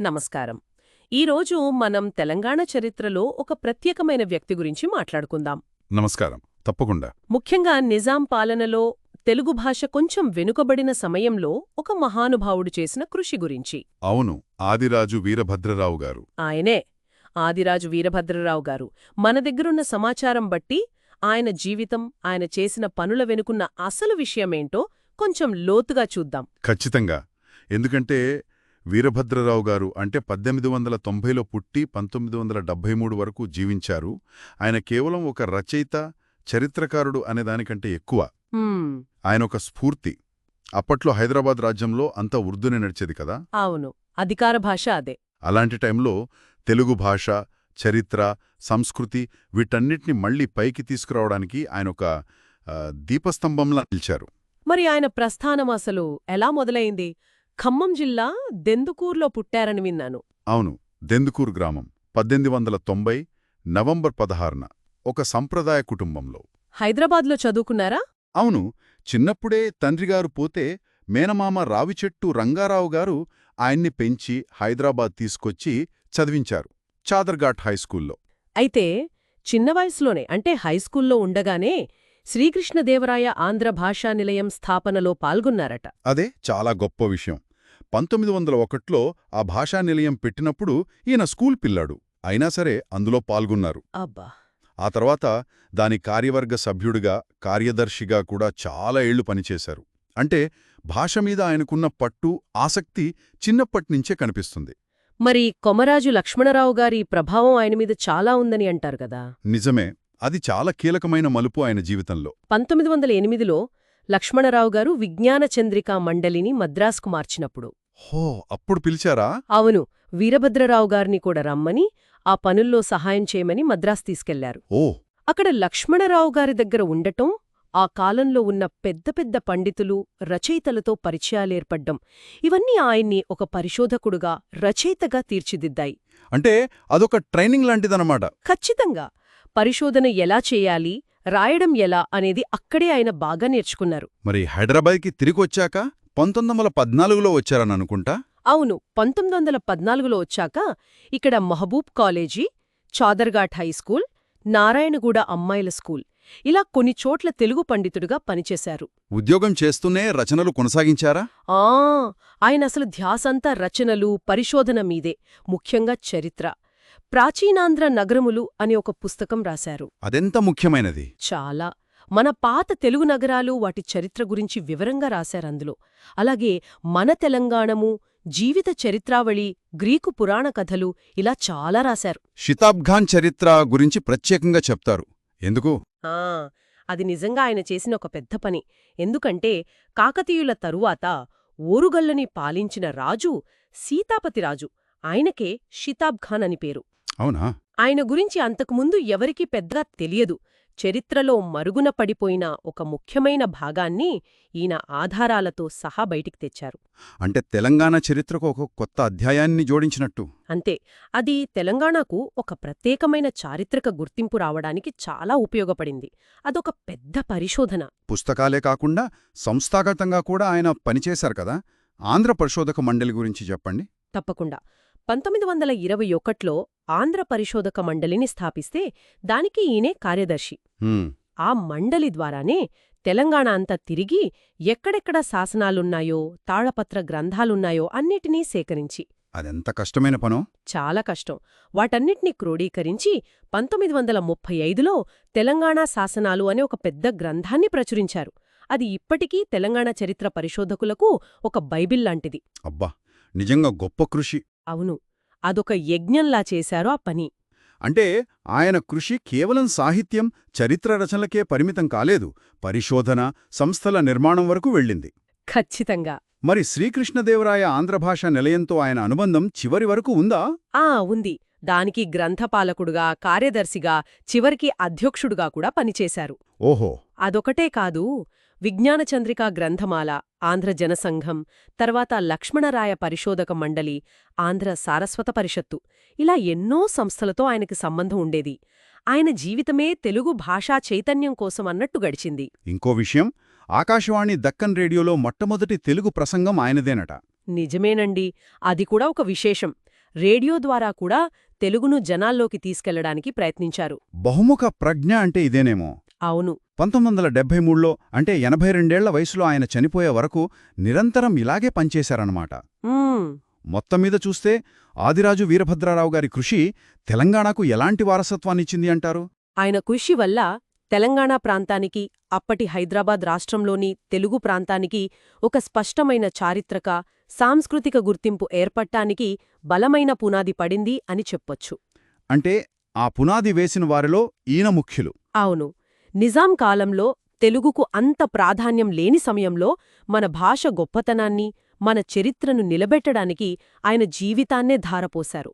నమస్కారం. ఈరోజు మనం తెలంగాణ చరిత్రలో ఒక ప్రత్యేకమైన వ్యక్తి గురించి మాట్లాడుకుందాం. నమస్కారం. తప్పకుండా. ముఖ్యంగా నిజాం పాలనలో తెలుగు భాష కొంచెం వెనుకబడిన సమయంలో ఒక మహానుభావుడు చేసిన కృషి గురించి. అవును ఆదిరాజు వీరభద్రరావు గారు. ఆయనే. ఆదిరాజు వీరభద్రరావు గారు. మన దగ్గరున్న సమాచారం బట్టి ఆయన జీవితం ఆయన చేసిన పనుల వెనుకున్న అసలు విషయమేంటో కొంచెం లోతుగా చూద్దాం. ఖచ్చితంగా. ఎందుకంటే వీరభద్రరావు గారు అంటే పద్దెనిమిది వందల తొంభైలో పుట్టి పంతొమ్మిది వందల డెబ్బై మూడు వరకు జీవించారు. ఆయన కేవలం ఒక రచయిత చరిత్రకారుడు అనే దానికంటే ఎక్కువ. ఆయన ఒక స్ఫూర్తి. అప్పట్లో హైదరాబాద్ రాజ్యంలో అంతా ఉర్దూనే నడిచేది కదా? అవును. అధికార భాష అదే. అలాంటి టైంలో తెలుగు భాష చరిత్ర సంస్కృతి వీటన్నిటిని మళ్ళీ పైకి తీసుకురావడానికి ఆయన ఒక దీపస్తంభంలా నిలిచారు. మరి ఆయన ప్రస్థానం అసలు ఎలా మొదలైంది? ఖమ్మం జిల్లా దెందుకూర్లో పుట్టారని విన్నాను. అవును దెందుకూరు గ్రామం. పద్దెనిమిది వందల తొంభై నవంబర్ పదహారున ఒక సంప్రదాయ కుటుంబంలో. హైదరాబాద్లో చదువుకున్నారా? అవును చిన్నప్పుడే తండ్రిగారు పోతే మేనమామ రావిచెట్టు రంగారావు గారు ఆయన్ని పెంచి హైదరాబాద్ తీసుకొచ్చి చదివించారు చాదర్ఘాట్ హైస్కూల్లో అయితే చిన్న వయసులోనే అంటే హైస్కూల్లో ఉండగానే శ్రీకృష్ణదేవరాయ ఆంధ్ర భాషా నిలయం స్థాపనలో పాల్గొన్నారట. అదే చాలా గొప్ప విషయం. పంతొమ్మిది వందల ఒకట్లో ఆ భాషా నిలయం పెట్టినప్పుడు ఈయన స్కూల్ పిల్లాడు. అయినా సరే అందులో పాల్గొన్నారు. అబ్బా! ఆ తర్వాత దాని కార్యవర్గ సభ్యుడిగా కార్యదర్శిగా కూడా చాలా ఏళ్ళు పనిచేశారు. అంటే భాష మీద ఆయనకున్న పట్టు ఆసక్తి చిన్నప్పట్నించే కనిపిస్తుంది. మరి కొమరాజు లక్ష్మణరావు గారి ప్రభావం ఆయన మీద చాలా ఉందని అంటారు కదా! నిజమే. అది చాలా కీలకమైన మలుపు ఆయన జీవితంలో. పంతొమ్మిది వందల ఎనిమిదిలో లక్ష్మణరావు గారు విజ్ఞాన చంద్రికా మండలిని మద్రాసుకు మార్చినప్పుడు. హో అప్పుడు పిలిచారా? అవును వీరభద్రరావు గారిని కూడా రమ్మని ఆ పనుల్లో సహాయం చేయమని మద్రాసు తీసుకెళ్ళారు. ఓ. అక్కడ లక్ష్మణరావు గారి దగ్గర ఉండటం ఆ కాలంలో ఉన్న పెద్ద పెద్ద పండితులు రచయితలతో పరిచయాలేర్పడ్డం ఇవన్నీ ఆయన్ని ఒక పరిశోధకుడుగా రచయితగా తీర్చిదిద్దాయి. అంటే అదొక ట్రైనింగ్ లాంటిదన్నమాట. ఖచ్చితంగా. పరిశోధన ఎలా చేయాలి రాయడం ఎలా అనేది అక్కడే ఆయన బాగా నేర్చుకున్నారు. మరి హైదరాబాద్కి తిరిగొచ్చాక పంతొమ్మిది వందల పద్నాలుగులో వచ్చారని అనుకుంటా? అవును పంతొమ్మిది వందల పద్నాలుగులో వచ్చాక ఇక్కడ Mahbub college Chaderghat high school Narayanguda అమ్మాయిల స్కూల్ ఇలా కొన్ని చోట్ల తెలుగు పండితుడిగా పనిచేశారు. ఉద్యోగం చేస్తూనే రచనలు కొనసాగించారా? ఆ ఆయన అసలు ధ్యాసంతా రచనలు పరిశోధన మీదే ముఖ్యంగా చరిత్ర. ప్రాచీనాంధ్ర నగరములు అనే ఒక పుస్తకం రాశారు. అదెంత ముఖ్యమైనది? చాలా. మన పాత తెలుగు నగరాలు వాటి చరిత్ర గురించి వివరంగా రాశారందులో అలాగే మన తెలంగాణము జీవిత చరిత్రావళి గ్రీకు పురాణ కథలు ఇలా చాలా రాశారు. షితాబ్ఘాన్ చరిత్ర గురించి ప్రత్యేకంగా చెప్తారు. ఎందుకు? ఆ అది నిజంగా ఆయన చేసిన ఒక పెద్ద పని. ఎందుకంటే కాకతీయుల తరువాత ఓరుగల్లని పాలించిన రాజు సీతాపతిరాజు ఆయనకే షితాబ్ ఖాన్ అని పేరు. అవునా? ఆయన గురించి అంతకుముందు ఎవరికీ పెద్దగా తెలియదు. చరిత్రలో మరుగున పడిపోయిన ఒక ముఖ్యమైన భాగాన్ని ఈయన ఆధారాలతో సహా బయటికి తెచ్చారు. అంటే తెలంగాణ చరిత్రకు ఒక కొత్త అధ్యాయాన్ని జోడించినట్టు? అంతే. అది తెలంగాణకు ఒక ప్రత్యేకమైన చారిత్రక గుర్తింపు రావడానికి చాలా ఉపయోగపడింది. అదొక పెద్ద పరిశోధన. పుస్తకాలే కాకుండా సంస్థాగతంగా కూడా ఆయన పనిచేశారు కదా? ఆంధ్ర పరిశోధక మండలి గురించి చెప్పండి. తప్పకుండా. పంతొమ్మిది వందల ఇరవై ఒకట్లో ఆంధ్ర పరిశోధక మండలిని స్థాపిస్తే దానికి ఈయనే కార్యదర్శి. ఆ మండలి ద్వారానే తెలంగాణ అంతా తిరిగి ఎక్కడెక్కడ శాసనాలున్నాయో తాళపత్ర గ్రంథాలున్నాయో అన్నిటినీ సేకరించి. అదెంత కష్టమైన పనో? చాలా కష్టం. వాటన్నిటినీ క్రోడీకరించి పంతొమ్మిది వందల ముప్పై ఐదులో తెలంగాణ శాసనాలు అనే ఒక పెద్ద గ్రంథాన్ని ప్రచురించారు. అది ఇప్పటికీ తెలంగాణ చరిత్ర పరిశోధకులకు ఒక బైబిల్ లాంటిది. అబ్బా! నిజంగా గొప్ప కృషి. అవును అదొక యజ్ఞంలా చేశారు ఆ పని. అంటే ఆయన కృషి కేవలం సాహిత్యం చరిత్ర రచనలకే పరిమితం కాలేదు. పరిశోధన సంస్థల నిర్మాణం వరకు వెళ్ళింది. ఖచ్చితంగా. మరి శ్రీకృష్ణదేవరాయ ఆంధ్రభాష నిలయంతో ఆయన అనుబంధం చివరి వరకు ఉందా? ఆ ఉంది. దానికి గ్రంథపాలకుడుగా కార్యదర్శిగా చివరికి అధ్యక్షుడుగా కూడా పనిచేశారు. ఓహో. అదొకటే కాదు విజ్ఞాన చంద్రికా గ్రంథమాల ఆంధ్ర జనసంఘం తర్వాత లక్ష్మణరాయ పరిశోధక మండలి ఆంధ్ర సారస్వత పరిషత్తు. ఇలా ఎన్నో సంస్థలతో ఆయనకి సంబంధం ఉండేది. ఆయన జీవితమే తెలుగు భాషా చైతన్యం కోసం అన్నట్టు గడిచింది. ఇంకో విషయం ఆకాశవాణి దక్కన్ రేడియోలో మొట్టమొదటి తెలుగు ప్రసంగం ఆయనదేనట. నిజమేనండి అది కూడా ఒక విశేషం. రేడియో ద్వారా కూడా తెలుగును జనాల్లోకి తీసుకెళ్ళడానికి ప్రయత్నించారు. బహుముఖ ప్రజ్ఞ అంటే ఇదేనేమో. అవును. పంతొమ్మిది వందల డెబ్బై మూడులో అంటే ఎనభై రెండేళ్ళ వయసులో ఆయన చనిపోయే వరకు నిరంతరం ఇలాగే పనిచేశారన్నమాట. మ్మ్. మొత్తం మీద చూస్తే ఆదిరాజు వీరభద్రారావు గారి కృషి తెలంగాణకు ఎలాంటి వారసత్వాన్నిచ్చింది అంటారు? ఆయన కృషి వల్ల తెలంగాణ ప్రాంతానికి అప్పటి హైదరాబాద్ రాష్ట్రంలోని తెలుగు ప్రాంతానికి ఒక స్పష్టమైన చారిత్రక సాంస్కృతిక గుర్తింపు ఏర్పట్టానికి బలమైన పునాది పడింది అని చెప్పొచ్చు. అంటే ఆ పునాది వేసిన వారిలో ఈయన ముఖ్యులు. అవును. నిజాం కాలంలో తెలుగుకు అంత ప్రాధాన్యం లేని సమయంలో మన భాష గొప్పతనాన్ని మన చరిత్రను నిలబెట్టడానికి ఆయన జీవితాన్నే ధారపోశారు.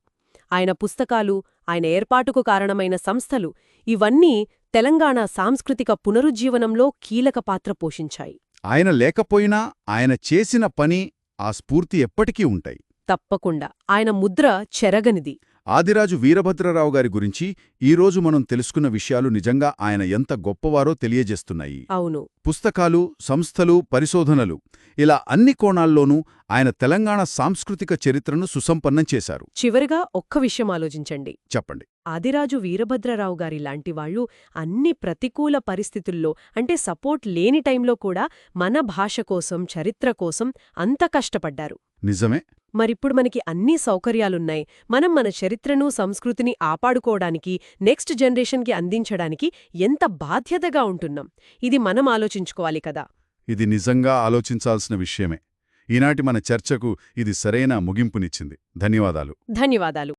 ఆయన పుస్తకాలు ఆయన ఏర్పాటుకు కారణమైన సంస్థలు ఇవన్నీ తెలంగాణ సాంస్కృతిక పునరుజ్జీవనంలో కీలక పాత్ర పోషించాయి. ఆయన లేకపోయినా ఆయన చేసిన పని ఆ స్ఫూర్తి ఎప్పటికీ ఉంటాయి. తప్పకుండా. ఆయన ముద్ర చెరగనిది. ఆదిరాజు వీరభద్రరావు గారి గురించి ఈరోజు మనం తెలుసుకున్న విషయాలు నిజంగా ఆయన ఎంత గొప్పవారో తెలియజేస్తున్నాయి. అవును. పుస్తకాలు సంస్థలు పరిశోధనలు ఇలా అన్ని కోణాల్లోనూ ఆయన తెలంగాణ సాంస్కృతిక చరిత్రను సుసంపన్నం చేశారు. చివరిగా ఒక్క విషయం ఆలోచించండి. చెప్పండి. ఆదిరాజు వీరభద్రరావు గారి లాంటి వాళ్ళు అన్ని ప్రతికూల పరిస్థితుల్లో అంటే సపోర్ట్ లేని టైంలో కూడా మన భాష కోసం చరిత్ర కోసం అంత కష్టపడ్డారు. నిజమే. మరిప్పుడు మనకి అన్ని సౌకర్యాలున్నాయి. మనం మన చరిత్రను సంస్కృతిని ఆపాడుకోవడానికి నెక్స్ట్ జనరేషన్కి అందించడానికి ఎంత బాధ్యతగా ఉంటున్నాం. ఇది మనం ఆలోచించుకోవాలి కదా. ఇది నిజంగా ఆలోచించాల్సిన విషయమే. ఈనాటి మన చర్చకు ఇది సరైన ముగింపునిచ్చింది. ధన్యవాదాలు. ధన్యవాదాలు.